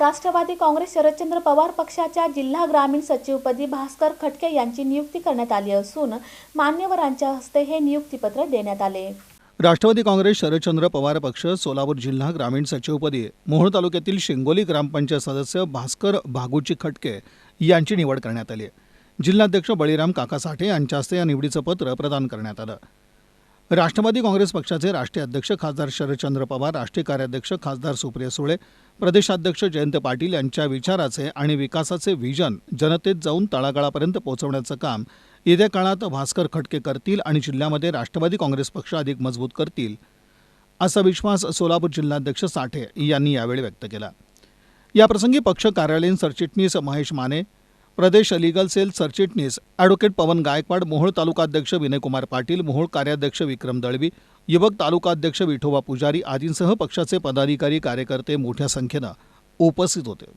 राष्ट्रवादी काँग्रेस शरदचंद्र पवार पक्षाच्या जिल्हा ग्रामीण सचिवपदी भास्कर खटके यांची नियुक्ती करण्यात आली असून मान्यवरांच्या हस्ते हे नियुक्तीपत्र देण्यात आले. राष्ट्रवादी काँग्रेस शरदचंद्र पवार पक्ष सोलापूर जिल्हा ग्रामीण सचिवपदी मोहोळ तालुक्यातील शेंगोली ग्रामपंचायत सदस्य भास्कर भागुची खटके यांची निवड करण्यात आली. जिल्हाध्यक्ष बळीराम काका साठे यांच्या हस्ते या निवडीचं पत्र प्रदान करण्यात आलं. राष्ट्रवादी काँग्रेस पक्षाचे राष्ट्रीय अध्यक्ष खासदार शरदचंद्र पवार राष्ट्रीय कार्याध्यक्ष खासदार सुप्रिया सुळे प्रदेशाध्यक्ष जयंत पाटील यांच्या विचाराचे आणि विकासाचे व्हिजन जनतेत जाऊन तळागाळापर्यंत पोहोचवण्याचं काम येत्या काळात भास्कर खटके करतील आणि जिल्ह्यामध्ये राष्ट्रवादी काँग्रेस पक्ष अधिक मजबूत करतील असा विश्वास सोलापूर जिल्हाध्यक्ष साठे यांनी यावेळी व्यक्त केला. याप्रसंगी पक्ष कार्यालयीन सरचिटणीस महेश माने प्रदेश लिगल सेल सरचिटणीस ॲडव्होकेट पवन गायकवाड मोहोळ तालुकाध्यक्ष विनयकुमार पाटील मोहोळ कार्याध्यक्ष विक्रम दळवी युवक तालुकाध्यक्ष विठोबा पुजारी आदींसह पक्षाचे पदाधिकारी कार्यकर्ते मोठ्या संख्येनं उपस्थित होते.